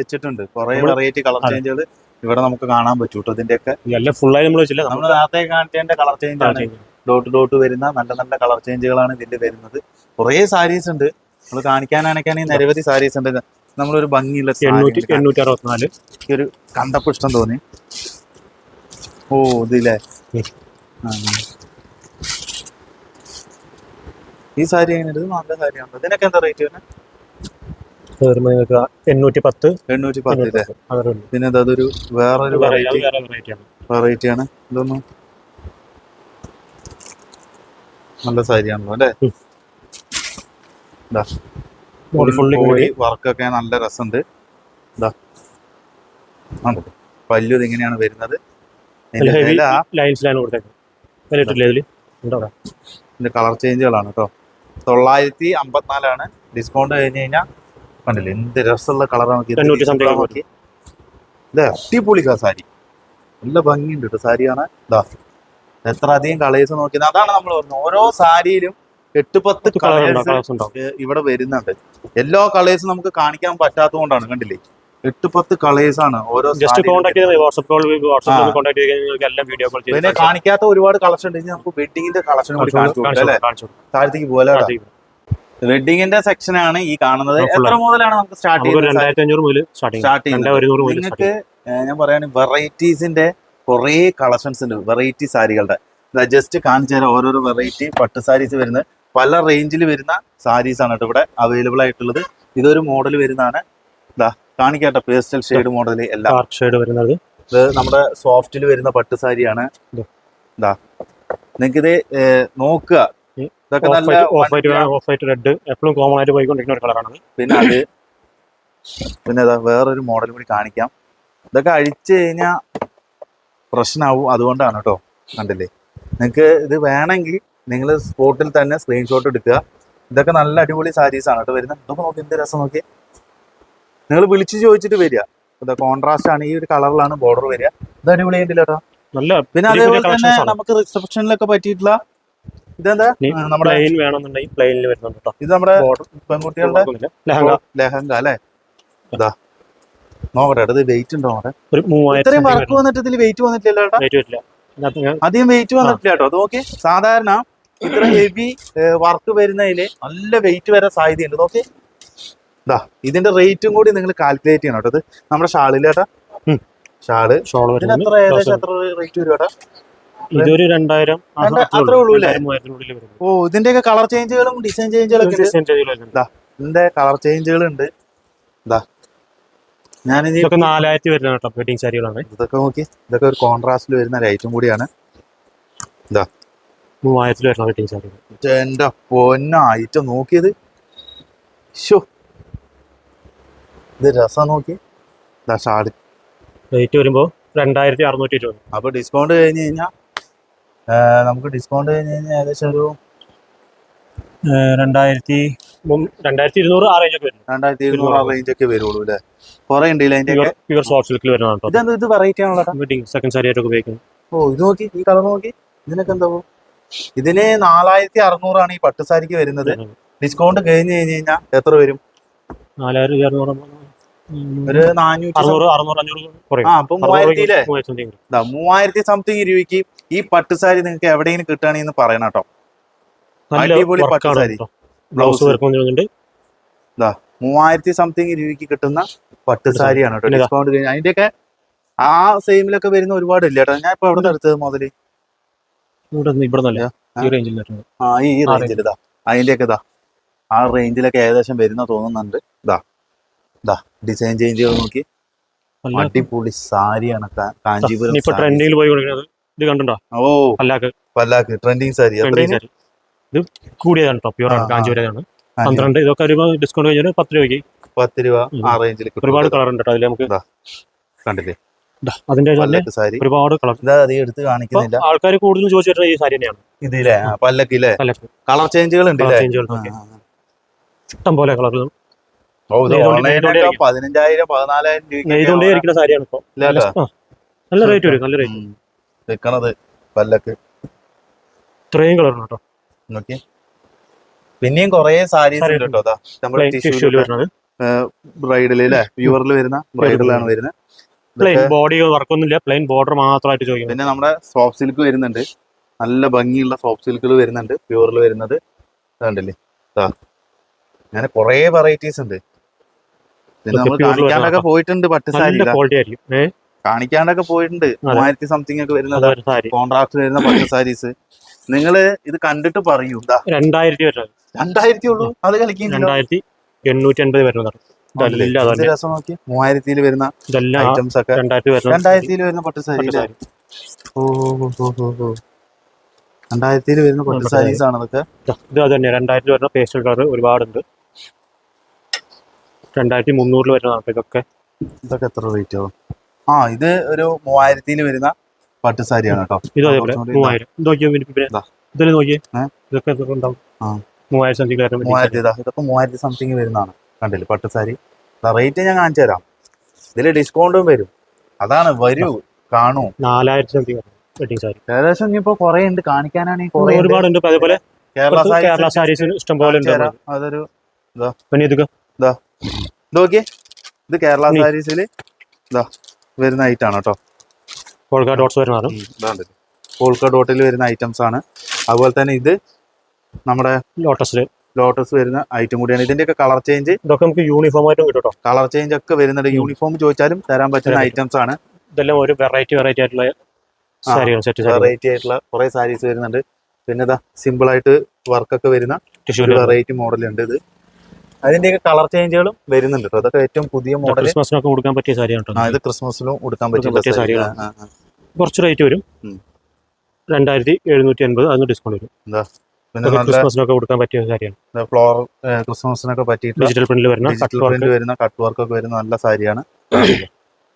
വെച്ചിട്ടുണ്ട്. കുറെ വെറൈറ്റി കളർ. ചേഞ്ചുകൾ ഇവിടെ നമുക്ക് കാണാൻ പറ്റൂട്ടോ കേട്ടോ ഇതിന്റെ ഒക്കെ എല്ലാം ഫുൾ ആയി നമ്മൾ വെച്ചില്ല നമ്മൾ നേരത്തെ കാണിച്ചതിന്റെ കളർ ചേഞ്ച് ആണ്. ഡോട്ട് ഡോട്ട് വരുന്ന നല്ല നല്ല കളർ ചേഞ്ചുകളാണ് ഇതിന്റെ വരുന്നത്. കുറേ സാരീസ് ഉണ്ട്. നമ്മൾ കാണിക്കാൻ അനക്കാനേ നിരവധി സാരീസ് ഉണ്ട്. നമ്മളൊരു ഭംഗിയുള്ള എണ്ണൂറ്റി. അറുപത്തിനാല് എനിക്ക് ഒരു കണ്ടപ്പോ ഇഷ്ടം തോന്നി. ഓ ഇതില്ലേ. ഈ സാരി എങ്ങനെ ഇത് നല്ല സാരിയാണ് ഇതിനൊക്കെ എന്താ റേറ്റ് വരുന്നത് എണ്ണൂറ്റി പത്ത് എണ്ണൂറ്റി പത്ത്. പിന്നെ അതൊരു വേറൊരു വെറൈറ്റി വേറെ variety ആണ്. വെറൈറ്റി ആണ്. ഇതൊന്നും നല്ല സാരിയാണല്ലോ അല്ലേ? വർക്കൊക്കെ നല്ല രസമുണ്ട്. ഇതാ. പല്ലു ഇതിങ്ങനെയാണ് വരുന്നത്. ഇതിന്റെ കളർ ചേഞ്ചുകളാണ് കേട്ടോ. തൊള്ളായിരത്തി അമ്പത്തിനാലാണ്. ഡിസ്കൗണ്ട് കഴിഞ്ഞ് കഴിഞ്ഞാൽ കണ്ടില്ലേ എന്ത് രസമുള്ള കളറാണ് നോക്കി ഇത് അടിപൊളി സാരി. നല്ല ഭംഗിയുണ്ട് കേട്ടോ സാരിയാണ്. ഇതാ എത്ര അധികം കളേഴ്സ് നോക്കി അതാണ് നമ്മൾ പറഞ്ഞത് ഓരോ സാരിയിലും എട്ട് പത്ത് കളേഴ്സ് ഇവിടെ വരുന്നുണ്ട്. എല്ലാ കളേഴ്സും നമുക്ക് കാണിക്കാൻ പറ്റാത്തത് കൊണ്ടാണ് കണ്ടില്ലേ? എട്ട് പത്ത് കളേഴ്സ് ആണ് ഓരോ just contact WhatsApp call WhatsApp. Contact എല്ലാം വീഡിയോ കോൾ പിന്നെ കാണിക്കാത്ത ഒരുപാട് കളക്ഷൻ ഉണ്ട്. നമുക്ക് വെഡിങ്ങിന്റെ കളക്ഷൻ കൂടി കാണിച്ചു താഴത്തേക്ക് പോലെ വെഡിങ്ങിന്റെ സെക്ഷൻ ആണ് ഈ കാണുന്നത്. എത്ര മുതലാണ് നമുക്ക് സ്റ്റാർട്ട് ചെയ്യുന്നത് സ്റ്റാർട്ട് ചെയ്യുന്നത്. നിങ്ങൾക്ക് ഞാൻ പറയാണ് വെറൈറ്റീസിന്റെ കുറേ കളക്ഷൻസ് ഉണ്ട്. വെറൈറ്റി സാരികളുടെ. ജസ്റ്റ് കാണിച്ചു തരാം ഓരോരോ വെറൈറ്റി പട്ട് സാരീസ് വരുന്നത്. പല റേഞ്ചിൽ വരുന്ന സാരീസ് ആണ് കേട്ടോ ഇവിടെ അവൈലബിൾ ആയിട്ടുള്ളത്. ഇതൊരു മോഡൽ വരുന്നതാണ്. ഇതാ കാണിക്കാട്ടോ പേസ്റ്റൽ ഷെയ്ഡ് മോഡൽ എല്ലാം. ഷെയ്ഡ് വരുന്നത്. ഇത് നമ്മുടെ സോഫ്റ്റിൽ വരുന്ന പട്ട് സാരിയാണ് ഇത്. ഇതാ നിങ്ങൾക്കിത് ഏഹ്, നോക്കുക. ഇതൊക്കെ നല്ല ഓഫ് വൈറ്റ് റെഡ് എപ്പോഴും കോമൺ ആയിട്ട് പോയിക്കൊണ്ടിരിക്കുന്ന ഒരു കളറാണ് പിന്നെ അത് പിന്നെ ഇതാ വേറൊരു മോഡൽ കൂടി കാണിക്കാം. ഇതൊക്കെ അഴിച്ചു കഴിഞ്ഞാൽ പ്രശ്നമാവും അതുകൊണ്ടാണ് കേട്ടോ കണ്ടില്ലേ. നിങ്ങൾക്ക് ഇത് വേണമെങ്കിൽ നിങ്ങൾ സ്പോട്ടിൽ തന്നെ സ്ക്രീൻഷോട്ട് എടുക്കുക. ഇതൊക്കെ നല്ല അടിപൊളി സാരീസ് ആണ് കേട്ടോ വരുന്നത്. ഇതൊക്കെ നോക്കി എന്ത് രസം നോക്കി നിങ്ങൾ വിളിച്ച് ചോദിച്ചിട്ട് വരിക. ഇതാ കോൺട്രാസ്റ്റ് ആണ് ഈ ഒരു കളറിലാണ് ബോർഡർ വരിക. ഇത് അടിപൊളിയായിട്ടില്ല കേട്ടോ. നല്ല പിന്നെ അതേപോലെ തന്നെ. നമുക്ക് റിസപ്ഷനിലൊക്കെ പറ്റിയിട്ടുള്ള ഇതെന്താ? നമ്മുടെ പ്ലെയിൻ വേണമെന്നുണ്ടെങ്കിൽ പ്ലെയിനിൽ വരുന്നുണ്ട് ഇത് നമ്മുടെ പെൺകുട്ടികളുടെ ലഹങ്ക. ലെഹങ്ക അല്ലേ? ഇതാ. നോക്കട്ടെ അടുത്ത് വെയിറ്റ് ഉണ്ടോ നോക്കട്ടെ ഒരു ഇത്രയും വർക്ക് വന്നിട്ട് ഇതിൽ വെയിറ്റ് വന്നിട്ടില്ല ഏട്ടാ? ഇതിനകത്ത് അധികം വെയിറ്റ് വന്നിട്ടില്ല കേട്ടോ. അത് നോക്കി സാധാരണ ഇത്ര ഹെവി വർക്ക് വരുന്നതിൽ നല്ല വെയിറ്റ് വരാൻ സാധ്യതയുണ്ട്. നോക്കി. ഇതാ ഇതിന്റെ റേറ്റും കൂടി നിങ്ങൾ കാൽക്കുലേറ്റ് ചെയ്യണം കേട്ടോ. ഇത് നമ്മുടെ ഷാളിൽ കേട്ടാ. ഉം. ഷാൾ. ഇതിന് എത്ര ഏകദേശം എത്ര റേറ്റ് വരും കേട്ടാ ഇതൊരു രണ്ടായിരം അത്രേ ഉള്ളൂ ഓ ഇതിന്റെയൊക്കെ കളർ ചേഞ്ചുകളും ഡിസൈൻ ചേഞ്ചുകളും. ഇതിന്റെ കളർ ചേഞ്ചുകൾ ഉണ്ട് ഇതാ ഇതൊക്കെ നാലായിരത്തി വരുന്ന കേട്ടോ വെഡിങ് സാരികളാണ്. ഇതൊക്കെ നോക്കി. ഇതൊക്കെ ഒരു കോൺട്രാസ്റ്റിൽ വരുന്ന ഒരു ഐറ്റം കൂടിയാണ്. മൂവായിരത്തിൽ വരുന്ന വെഡിങ് സാരികൾ. എന്റെ പൊന്ന ഐറ്റം നോക്കിയത്. ഷോ ഇത് രസം നോക്കി. ഇതാ റേറ്റ് വരുമ്പോൾ രണ്ടായിരത്തി അറുന്നൂറ്റി ഇരുപത്. അപ്പൊ ഡിസ്കൗണ്ട് കഴിഞ്ഞ് കഴിഞ്ഞാൽ നമുക്ക് ഡിസ്കൗണ്ട് കഴിഞ്ഞ് കഴിഞ്ഞാൽ ഏകദേശം ഒരു രണ്ടായിരത്തി രണ്ടായിരത്തി ഇരുന്നൂറ് ആ റേഞ്ചൊക്കെ വരും. രണ്ടായിരത്തി ഇരുന്നൂറ് ആ റേഞ്ചൊക്കെ വരുള്ളൂ അല്ലേ? കുറെ ഉണ്ട് സോഫ്റ്റ് സിൽക്കിൽ വരുന്നതാണ് ഇത് വെറൈറ്റി ആണല്ലോ സെക്കൻഡ് സാരി ആയിട്ടൊക്കെ ഉപയോഗിക്കുന്നത്. ഓ ഇത് നോക്കി ഈ കളർ നോക്കി. ഇതിനൊക്കെ എന്താവും? ഇതിന് നാലായിരത്തി അറുന്നൂറാണ് ഈ പട്ടുസാരിക്ക് വരുന്നത്. ഡിസ്കൗണ്ട് കഴിഞ്ഞു കഴിഞ്ഞ് കഴിഞ്ഞാൽ എത്ര വരും? ഒരു മൂവായിരത്തി സംതിങ് രൂപയ്ക്ക് ഈ പട്ടുസാരി നിങ്ങൾക്ക് എവിടെയെങ്കിലും കിട്ടുകയാണെന്ന് പറയണം കേട്ടോ. അടിപൊളി പട്ട് സാരി. ബ്ലൗസ് മൂവായിരത്തി സംതിങ് രൂപയ്ക്ക് കിട്ടുന്ന പട്ടുസാരിയാണ് കേട്ടോ. ഡിസ്കൗണ്ട് കഴിഞ്ഞാൽ അതിന്റെയൊക്കെ ആ സെയിമിലൊക്കെ വരുന്ന ഒരുപാട് ഇല്ല കേട്ടോ ഞാൻ ഇപ്പൊ എവിടെ നിന്ന് എടുത്തത് മുതൽ? ആ. ഈ റേഞ്ചിൽ ഇതാ അതിന്റെയൊക്കെ ഇതാ ആ റേഞ്ചിലൊക്കെ ഏകദേശം വരുന്ന തോന്നുന്നുണ്ട്. ഇതാ ഇതാ ഡിസൈൻ ചെയ്ത് നോക്കി. അടിപൊളി സാരിയാണ് കാഞ്ചീപുരം ട്രെൻഡിങ്ങിൽ പോയി ഇത് കണ്ടോ ഓ പല്ലാക്ക്. ട്രെൻഡിങ് സാരി. ഇത് കൂടിയതാണ് കേട്ടോ പ്യൂർ. കാഞ്ചീപുരമാണ് പന്ത്രണ്ട് ഇതൊക്കെ ഒരു ഡിസ്കൗണ്ട് കഴിഞ്ഞാൽ പത്ത് രൂപയ്ക്ക്. പത്ത് രൂപ ആ റേഞ്ചിൽ ഒരുപാട് കളർ ഉണ്ട് കേട്ടോ അതിൽ നമുക്ക്. കണ്ടില്ലേ? അതിന്റെ സാരി. ഒരുപാട് കളർ ഇതാ അധികം എടുത്ത് കാണിക്കുന്നില്ല. ആൾക്കാർ കൂടുതൽ ചോദിച്ചിട്ട് ഈ സാരി തന്നെയാണ്. ഇതില്ലേ? പല്ലക്ക് പല്ലക്കില്ലേ കളർ ചേഞ്ചുകൾ ഉണ്ട് ഇല്ലേ. ഇഷ്ടം പോലെ കളറുകൾ പതിനഞ്ചായിരം പതിനാലായിരം രൂപ സാരിയാണ് നല്ല റേറ്റ് വരും നല്ല റേറ്റ് വെക്കണത് പല്ലക്ക്. ഇത്രയും കളറാണ് കേട്ടോ. നോക്കി പിന്നെയും കൊറേ സാരീസ് ഉണ്ട് കേട്ടോ നമ്മൾ ടിഷ്യൂൽ വരുന്നത്. ബ്രൈഡൽ അല്ലേ പ്യൂറിൽ വരുന്ന ബ്രൈഡലാണ് വരുന്നത്. പ്ലെയിൻ ബോഡി വർക്കൊന്നുമില്ല. പ്ലെയിൻ ബോർഡർ മാത്രമായിട്ട് ചോദിക്കുന്നത് പിന്നെ നമ്മുടെ സോഫ്റ്റ് സിൽക്ക് വരുന്നുണ്ട്. നല്ല ഭംഗിയുള്ള സോഫ്റ്റ് സിൽക്കുകൾ വരുന്നുണ്ട് പ്യൂറിൽ വരുന്നത്. കണ്ടില്ലേ? അങ്ങനെ കുറെ വെറൈറ്റീസ് ഉണ്ട്. കാണിക്കാണ്ടൊക്കെ പോയിട്ടുണ്ട് പട്ട് സാരി കാണിക്കാണ്ടൊക്കെ പോയിട്ടുണ്ട്. മൂവായിരത്തി സംതിങ് ഒക്കെ വരുന്നത് കോൺട്രാക്ട് വരുന്ന പട്ട് സാരീസ്. നിങ്ങൾ ഇത് കണ്ടിട്ട് പറയൂ. രണ്ടായിരത്തി രണ്ടായിരത്തി ഉള്ളൂ. അത് കളിക്കും രണ്ടായിരത്തി എണ്ണൂറ്റി അൻപത് വരുന്നതാണ് രസം വരുന്ന ഐറ്റംസ് ഒക്കെ രണ്ടായിരത്തി വരുന്നത് രണ്ടായിരത്തിൽ വരുന്ന പട്ട് സാരി. ഓ ഓ, ഓ, ഓ, ഓ. രണ്ടായിരത്തിൽ വരുന്ന പട്ട് പട്ട് സാരീസ് ആണ് ഇതൊക്കെ. ഇത് അത് തന്നെ വരുന്ന പേസ്റ്റൽ കളർ ഒരുപാടുണ്ട്. രണ്ടായിരത്തി മുന്നൂറിൽ വരുന്നതാണ് ഇതൊക്കെ? ഇതൊക്കെ എത്ര റേറ്റ് ആവും? ആ ഇത് ഒരു മൂവായിരത്തിൽ വരുന്ന പട്ട് സാരിയാണ് കേട്ടോ. ഇത് അതേപോലെ മൂവായിരം. നോക്കിയോ. ഇതിൽ നോക്കിയേ? ഇതൊക്കെ ഇതൊക്കെ ഉണ്ടാവും? ആ. മൂവായിരം സംതിങ് മൂവായിരത്തി ഇതാ ഇതൊക്കെ മൂവായിരത്തി സംതിങ് വരുന്നതാണ്. കണ്ടില്ല? പട്ടുസാരി റേറ്റ് ഞാൻ കാണിച്ചു തരാം. ഇതിൽ ഡിസ്കൗണ്ടും വരും. അതാണ് വരൂ കാണൂ. നാലായിരത്തി സംതിങ് വെഡിങ് സാരി. ഏകദേശം ഇനിയിപ്പോ കുറെ ഉണ്ട്. ഉണ്ട്. ഒരുപാടുണ്ട് ഇപ്പൊ അതേപോലെ കേരള സാരീസ് ഇഷ്ടം പോലെ ഉണ്ട്. അതൊരു പിന്നെ ഇതൊക്കെ? ഇത്. നോക്കിയേ. ഇത് കേരള. സാരീസിൽ ഇതാ വരുന്ന ഐറ്റാണ് കേട്ടോ. കോൾക്കാ ഡോട്ട്സ് വരുന്നതാണ്. പോൾക്ക ഡോട്ടിൽ വരുന്ന ഐറ്റംസ് ആണ്. അതുപോലെ തന്നെ ഇത് നമ്മുടെ ലോട്ടസിൽ ലോട്ടസ് വരുന്ന ഐറ്റം കൂടിയാണ്. ഇതിന്റെയൊക്കെ കളർ ചേഞ്ച് ഇതൊക്കെ നമുക്ക് യൂണിഫോം ആയിട്ടും കിട്ടും കളർ ചേഞ്ച് ഒക്കെ വരുന്നുണ്ട് യൂണിഫോം ചോദിച്ചാലും തരാൻ പറ്റുന്ന ഐറ്റംസ് ആണ്. ഇതെല്ലാം ഒരു വെറൈറ്റി വെറൈറ്റി ആയിട്ടുള്ള വെറൈറ്റി ആയിട്ടുള്ള കുറെ സാരീസ് വരുന്നുണ്ട്. പിന്നെ ഇതാ സിമ്പിൾ ആയിട്ട് വർക്ക് ഒക്കെ വരുന്ന വെറൈറ്റി മോഡൽ ഉണ്ട് ഇത്. അതിന്റെയൊക്കെ കളർ ചേഞ്ചുകളും വരുന്നുണ്ട് കേട്ടോ. അതൊക്കെ ഏറ്റവും പുതിയ മോഡൽ ക്രിസ്മസിനൊക്കെ കൊടുക്കാൻ പറ്റിയ സാരിയാണ് ഇത് ക്രിസ്മസിനും കൊടുക്കാൻ പറ്റിയ സാരിയാണ്. കുറച്ച് റേറ്റ് വരും. രണ്ടായിരത്തി എഴുന്നൂറ്റി അൻപത് അതിന് ഡിസ്കൗണ്ട് വരും. നല്ല ക്രിസ്മസിനൊക്കെ കൊടുക്കാൻ പറ്റിയ കാര്യമാണ് ഫ്ലോർ ക്രിസ്മസിനൊക്കെ പറ്റിയിട്ട് ഡിജിറ്റൽ പ്രിന്റിൽ വരുന്ന കട്ട് ഡിജിറ്റൽ വർക്ക് പ്രിന്റ് വരുന്ന കട്ട് വർക്ക് ഒക്കെ വരുന്ന നല്ല സാരിയാണ്.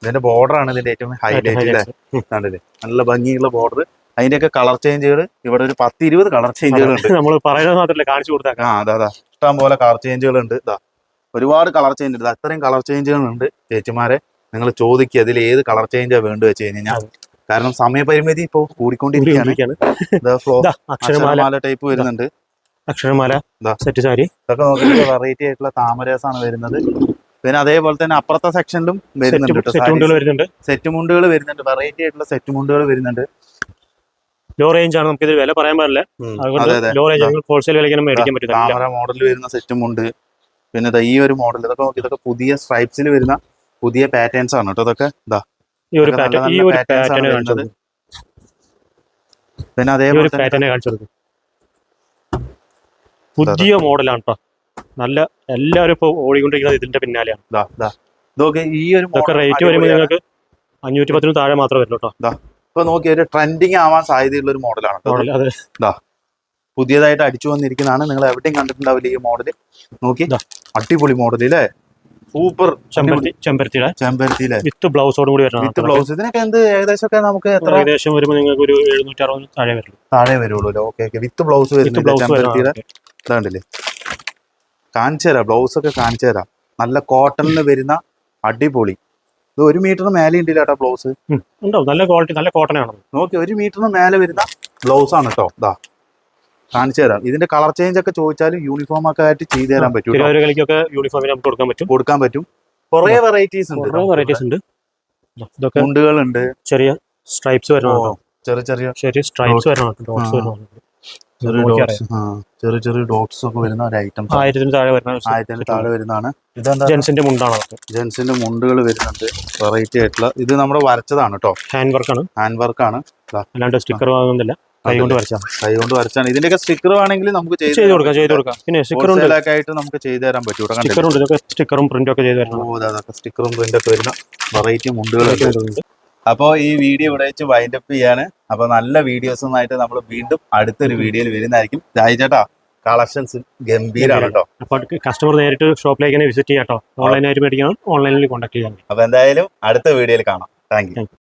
ഇതിന്റെ ബോർഡർ ആണ് ഇതിന്റെ ഏറ്റവും ഹൈലൈറ്റ് നല്ല ഭംഗിയുള്ള ബോർഡർ അതിന്റെയൊക്കെ കളർ ചേഞ്ചുകൾ ഇവിടെ ഒരു പത്ത് ഇരുപത് കളർ ചേഞ്ചുകൾ ഉണ്ട്. നമ്മൾ പറയുന്നത് മാത്രമല്ല കാണിച്ചു കൊടുത്താൽ. ആ അതെ അതാ. ഇഷ്ടം പോലെ കളർ ചേഞ്ചുകൾ ഉണ്ട്. ഇതാ ഒരുപാട് കളർ ചേഞ്ച് ഉണ്ട്. അത്രയും കളർ ചേഞ്ചുകൾ ഉണ്ട് ചേച്ചിമാരെ. നിങ്ങൾ ചോദിക്കുക അതിൽ ഏത് കളർ ചേഞ്ചാ വേണ്ടത് വെച്ച് കഴിഞ്ഞാൽ. കാരണം സമയപരിമിതി ഇപ്പോൾ കൂടിക്കൊണ്ടിരിക്കുകയാണ്. അക്ഷരമാല ടൈപ്പ് വരുന്നുണ്ട്. അക്ഷരമാല സെറ്റ് സാരി. ഇതൊക്കെ നോക്കിയിട്ട് വെറൈറ്റി ആയിട്ടുള്ള താമരസാണ് വരുന്നത്. പിന്നെ അതേപോലെ തന്നെ അപ്പുറത്തെ സെക്ഷനിലും വരുന്നുണ്ട് സെറ്റ് മുണ്ടുകൾ വരുന്നുണ്ട്. വെറൈറ്റി ആയിട്ടുള്ള സെറ്റ് മുണ്ടുകൾ വരുന്നുണ്ട്. ലോ റേഞ്ച് ആണ്. നമുക്ക് ഇത് വില പറയാൻ പാടില്ല. ലോ റേഞ്ച് ഹോൾസെയിൽ വിലയ്ക്ക് മേടിക്കാൻ പറ്റില്ല താമര മോഡൽ വരുന്ന സെറ്റും ഉണ്ട് പിന്നെ ഈ ഒരു മോഡൽ ഇതൊക്കെ നോക്കി ഇതൊക്കെ പുതിയ സ്ട്രൈപ്സിൽ വരുന്ന പുതിയ പാറ്റേൺസ് ആണ് കേട്ടോ ഇതൊക്കെ. ഇതാ ഈ ഒരു പാറ്റേൺ ഈ ഒരു പാറ്റേൺ കാണിച്ചു പിന്നെ അതേപോലെ പാറ്റേൺ കാണിച്ചു കൊടുക്കും. പുതിയ മോഡലാണ് കേട്ടോ നല്ല എല്ലാവരും ഇപ്പോൾ ഓടിക്കൊണ്ടിരിക്കുന്നത് ഇതിന്റെ പിന്നാലെയാണ്. ഈ ഒരു റേറ്റ് വരുമ്പോൾ അടിപൊളിയാണ്. നിങ്ങൾക്ക് അഞ്ഞൂറ്റി പത്തിന് താഴെ മാത്രമേ വരുള്ളൂ കേട്ടോ ഇപ്പൊ നോക്കി ഒരു ട്രെൻഡിങ് ആവാൻ സാധ്യതയുള്ള ഒരു മോഡലാണ് പുതിയതായിട്ട് അടിച്ചു വന്നിരിക്കുന്നതാണ്. നിങ്ങൾ എവിടെയും കണ്ടിട്ടുണ്ടാവില്ല ഈ മോഡൽ നോക്കി. അടിപൊളി മോഡൽ അല്ലേ സൂപ്പർ ചെമ്പരത്തി ചെമ്പരത്തിയുടെ? ചെമ്പരത്തിയിലെ. വിത്ത് ബ്ലൗസോട് കൂടി വിത്ത് വരുന്നതാണ് ബ്ലൗസ്. ഇതിനൊക്കെ എന്ത് ഏകദേശം ഒക്കെ നമുക്ക് എത്ര ഏകദേശം വരുമ്പോൾ നിങ്ങൾക്ക് ഒരു എഴുന്നൂറ്റി അറുപത് താഴെ വരുള്ളൂ. താഴെ വരുള്ളൂ okay okay with blouse with blouse ചെമ്പരത്തിയുടെ? ഇതാണ്ടില്ലേ? കാണിച്ചു തരാം. ബ്ലൗസ് ഒക്കെ കാണിച്ചു തരാം. നല്ല കോട്ടണിൽ വരുന്ന അടിപൊളി. ഇത് ഒരു മീറ്ററിന് മേലെ ഉണ്ടല്ലോ കേട്ടോ ബ്ലൗസ്? ഉണ്ടോ? നല്ല ക്വാളിറ്റി നല്ല കോട്ടൺ ആണ് നോക്കി ഒരു മീറ്ററിന് മേലെ വരുന്ന ബ്ലൗസ് ആണ് കേട്ടോ. ഇതാ കാണിച്ചു തരാം. ഇതിന്റെ കളർ ചേഞ്ച് ഒക്കെ ചോദിച്ചാലും യൂണിഫോം ഒക്കെ ആയിട്ട് ചെയ്തു തരാൻ പറ്റും കളിക്കൊക്കെ യൂണിഫോമിന് നമുക്ക് കൊടുക്കാൻ പറ്റും. കൊടുക്കാൻ പറ്റും. കുറെ വെറൈറ്റീസ് ഉണ്ട് കുറേ വെറൈറ്റീസ് ഉണ്ട്. ഇതൊക്കെ മുണ്ടുകളുണ്ട്. ചെറിയ സ്ട്രൈപ്സ് ഓ, ചെറിയ ചെറിയ ചെറിയ സ്ട്രൈപ്സ് വരുന്നുണ്ട്. ചെറിയ ചെറിയ ചെറിയ ഡോട്ട്സ് ഒക്കെ വരുന്ന ഒരു ഐറ്റം ആയിരത്തിന് താഴെ വരുന്ന ആയിരത്തിന് താഴെ വരുന്നതാണ്. ഇതെന്താ ജെൻസിന്റെ മുണ്ടാണ് ജെൻസിന്റെ മുണ്ടുകൾ വരുന്നുണ്ട്. വെറൈറ്റി ആയിട്ടുള്ള. ഇത് നമ്മുടെ വരച്ചതാണ് കേട്ടോ. ഹാൻഡ് വർക്കാണ് ഹാൻഡ് വർക്കാണ് അല്ലാണ്ട് സ്റ്റിക്കർ വാങ്ങുന്നില്ല. കൈ കൊണ്ട് വരച്ചാണ് കൈ കൊണ്ട് വരച്ചാണ്. ഇതിന്റെയൊക്കെ സ്റ്റിക്കർ വേണമെങ്കിൽ നമുക്ക് ചെയ്ത് കൊടുക്കാം ചെയ്ത് കൊടുക്കാം. പിന്നെ സ്റ്റിക്കർ ആയിട്ട് നമുക്ക് ചെയ്തു തരാൻ പറ്റും. സ്റ്റിക്കർ ഉണ്ട്. ഇതൊക്കെ സ്റ്റിക്കറും പ്രിന്റും ഒക്കെ ചെയ്ത് തരണം. ഓ, അതൊക്കെ സ്റ്റിക്കറും പ്രിന്റും ഒക്കെ വരുന്ന വെറൈറ്റി മുണ്ടുകളൊക്കെ ഉണ്ട്. അപ്പോൾ ഈ വീഡിയോ ഇവിടെ വെച്ച് വൈൻഡ് അപ്പ് ചെയ്യാണ്. അപ്പോൾ നല്ല വീഡിയോസുമായിട്ട് നമ്മൾ വീണ്ടും അടുത്തൊരു വീഡിയോയിൽ വരുന്നതായിരിക്കും. ജായി ചേട്ടാ കളക്ഷൻസ് ഗംഭീരാണ് കേട്ടോ അപ്പോൾ കസ്റ്റമർ നേരിട്ട് ഷോപ്പിലേക്ക് തന്നെ വിസിറ്റ് ചെയ്യാം കേട്ടോ ഓൺലൈനായിട്ട് മേടിക്കണം. ഓൺലൈനിൽ കോൺടാക്ട് ചെയ്യാം. അപ്പോൾ എന്തായാലും അടുത്ത വീഡിയോയിൽ കാണാം. Thank you